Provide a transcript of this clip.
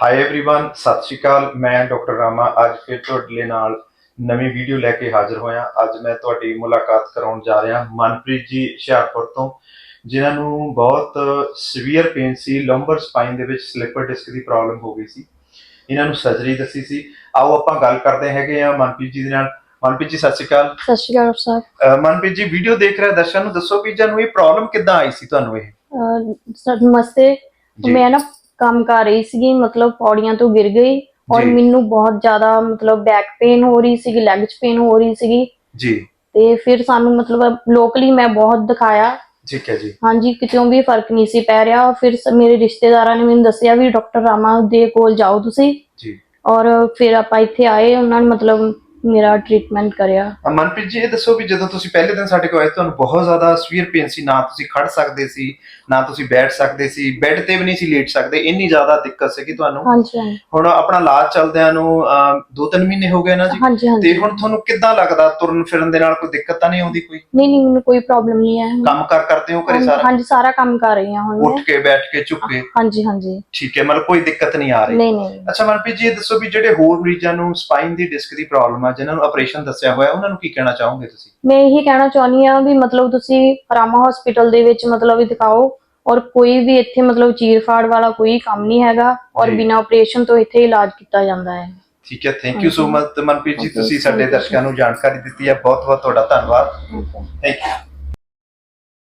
High everyone ਸਤਿ ਸ਼੍ਰੀ ਅਕਾਲ ਮੈਂ doctor Rama ਅੱਜ ਫਿਰ ਤੁਹਾਡੇ ਨਾਲ ਨਵੀਂ ਵੀਡੀਓ ਲੈ ਕੇ ਹਾਜ਼ਰ ਹੋਇਆ ਅੱਜ ਮੈਂ ਤੁਹਾਡੀ ਮੁਲਾਕਾਤ ਕਰਾਉਣ ਜਾ ਰਿਹਾ ਮਨਪ੍ਰੀਤ ਜੀ ਹੁਸ਼ਿਆਰਪੁਰ ਤੋਂ ਜਿਨ੍ਹਾਂ ਨੂੰ ਬਹੁਤ ਸੀਵੀਅਰ ਪੇਨ ਸੀ ਲੰਬਰ ਸਪਾਈਨ ਦੇ ਵਿੱਚ ਸਲਿਪਰ ਡਿਸਕ ਦੀ ਪ੍ਰੋਬਲਮ ਹੋ ਗਈ ਸੀ ਇਹਨਾਂ ਨੂੰ ਸਰਜਰੀ ਦੱਸੀ ਸੀ ਆਓ ਆਪਾਂ ਗੱਲ ਕਰਦੇ ਹੈਗੇ ਆ ਮਨਪ੍ਰੀਤ ਜੀ ਦੇ ਨਾਲ ਮਨਪ੍ਰੀਤ ਜੀ ਸਤਿ ਸ਼੍ਰੀ ਅਕਾਲ ਸਤਿ ਸ਼੍ਰੀ ਅਕਾਲ ਡਾਕਟਰ ਸਾਹਿਬ ਅਹ ਮਨਪ੍ਰੀਤ ਜੀ ਵੀਡੀਓ ਦੇਖ ਰਹੇ ਦਰਸ਼ਕਾਂ ਨੂੰ ਦੱਸੋ ਵੀ ਜਾਨੂੰ ਇਹ ਪ੍ਰੋਬਲਮ ਕਿੱਦਾਂ ਆਈ ਸੀ ਤੁਹਾਨੂੰ ਇਹ ਅਹ ਸਰ ਨਮਸਤੇ ਜੀ। ਮੈਂ ਨਾ ਕੰਮ ਕਰ ਰਹੀ ਸੀਗੀ ਮਤਲਬ ਪੌੜੀਆਂ ਤੋਂ ਗਿਰ ਗਈ ਔਰ ਜੀ। ਮੈਨੂੰ ਬਹੁਤ ਜ਼ਿਆਦਾ ਮਤਲਬ ਬੈਕ ਪੇਨ ਹੋ ਰਹੀ ਸੀਗੀ ਲੈਗ 'ਚ ਪੇਨ ਹੋ ਰਹੀ ਸੀਗੀ। ਜੀ। ਤੇ ਫਿਰ ਸਾਨੂੰ ਮਤਲਬ ਲੋਕਲੀ ਮੈਂ ਬਹੁਤ ਦਿਖਾਇਆ। ਠੀਕ ਹੈ ਜੀ। ਹਾਂਜੀ ਕਿਤੋਂ ਵੀ ਫ਼ਰਕ ਨਹੀਂ ਸੀ ਪੈ ਰਿਹਾ। ਫਿਰ ਸ- ਮੇਰੇ ਰਿਸ਼ਤੇਦਾਰਾਂ ਨੇ ਮੈਨੂੰ ਦੱਸਿਆ ਵੀ ਡਾਕਟਰ ਰਾਮਾ ਦੇ ਕੋਲ ਜਾਓ ਤੁਸੀਂ। ਜੀ। ਔਰ ਫਿਰ ਆਪਾਂ ਇੱਥੇ ਆਏ ਉਹਨਾਂ ਨੇ ਮਤਲਬ ਮੇਰਾ ਟ੍ਰੀਟਮੈਂਟ ਕਰਿਆ। ਮਨਪ੍ਰੀਤ ਜੀ ਇਹ ਦੱਸੋ ਵੀ ਜਦੋਂ ਤੁਸੀਂ ਪਹਿਲੇ ਦਿਨ ਸਾਡੇ ਕੋਲ ਆਏ ਤੁਹਾਨੂੰ ਬਹੁਤ ਜ਼ਿਆਦਾ ਸਵੀਅਰ ਪੇਨ ਸੀ। ਨਾ ਤੁਸੀਂ ਖੜ ਸਕਦੇ ਸੀ ਨਾ ਤੁਸੀਂ ਬੈਠ ਸਕਦੇ ਸੀ। ਬੈੱਡ ਤੇ ਵੀ ਨਹੀਂ ਸੀ ਲੇਟ ਸਕਦੇ। ਇੰਨੀ ਜ਼ਿਆਦਾ ਦਿੱਕਤ ਸੀ ਕਿ ਤੁਹਾਨੂੰ। ਹਾਂਜੀ ਹਾਂਜੀ। ਹੁਣ ਆਪਣਾ ਇਲਾਜ ਚੱਲਦਿਆਂ ਨੂੰ 2-3 ਮਹੀਨੇ ਹੋ ਗਏ ਨਾ ਜੀ। ਹਾਂਜੀ ਤੇ ਹੁਣ ਤੁਹਾਨੂੰ ਕਿੱਦਾਂ ਲੱਗਦਾ? ਤੁਰਨ ਫਿਰਨ ਦੇ ਨਾਲ ਕੋਈ ਦਿੱਕਤ ਤਾਂ ਨਹੀਂ ਆਉਂਦੀ ਕੋਈ? ਨਹੀਂ ਨਹੀਂ ਮੈਨੂੰ ਕੋਈ ਪ੍ਰੋਬਲਮ ਨਹੀਂ ਹੈ ਕੰਮ ਕਰ ਕਰਦੇ ਹੋ ਘਰੇ ਸਾਰਾ? ਹਾਂਜੀ ਸਾਰਾ ਕੰਮ ਕਰ ਰਹੀ ਹਾਂ ਹੁਣ ਮੈਂ। ਉੱਠ ਕੇ ਬੈਠ ਕੇ ਝੁੱਕ ਕੇ? ਹਾਂਜੀ ਹਾਂਜੀ। ਠੀਕ ਹੈ ਮਤਲਬ ਕੋਈ ਦਿੱਕਤ ਨਹੀਂ ਆ ਰਹੀ। ਨਹੀਂ ਨਹੀਂ। ਅੱਛਾ ਮਨਪ੍ਰੀਤ ਜੀ ਇਹ ਦੱਸੋ ਵੀ ਜਿਹੜੇ ਹੋਰ ਮਰੀਜ਼ਾਂ ਨੂੰ ਸਪਾਈਨ ਦੀ ਡਿਸਕ ਦੀ ਪ੍ਰੋਬਲਮ ਆ ਜਿਨ੍ਹਾਂ ਨੂੰ ਆਪਰੇਸ਼ਨ ਦੱਸਿਆ ਹੋਇਆ ਉਹਨਾਂ ਨੂੰ ਕੀ ਕਹਿਣਾ ਚਾਹੋਗੇ ਤੁਸੀਂ ਮੈਂ ਇਹੀ ਕਹਿਣਾ ਚਾਹੁੰਦੀ ਆ ਵੀ ਮਤਲਬ ਤੁਸੀਂ ਰਾਮਾ ਹਸਪੀਟਲ ਦੇ ਵਿੱਚ ਮਤਲਬ ਵੀ ਦਿਖਾਓ ਔਰ ਕੋਈ ਵੀ ਇੱਥੇ ਮਤਲਬ ਚੀਰਫਾੜ ਵਾਲਾ ਕੋਈ ਕੰਮ ਨਹੀਂ ਹੈਗਾ ਔਰ ਜੀ। ਬਿਨਾਂ ਆਪਰੇਸ਼ਨ ਤੋਂ ਇੱਥੇ ਇਲਾਜ ਕੀਤਾ ਜਾਂਦਾ ਹੈ ਠੀਕ ਹੈ thank you so. Much Manpreet ji ਤੁਸੀਂ ਸਾਡੇ. ਦਰਸ਼ਕਾਂ ਨੂੰ ਜਾਣਕਾਰੀ ਦਿੱਤੀ ਹੈ ਬਹੁਤ ਬਹੁਤ ਤੁਹਾਡਾ ਧੰਨਵਾਦ ਥੈਂਕ ਯੂ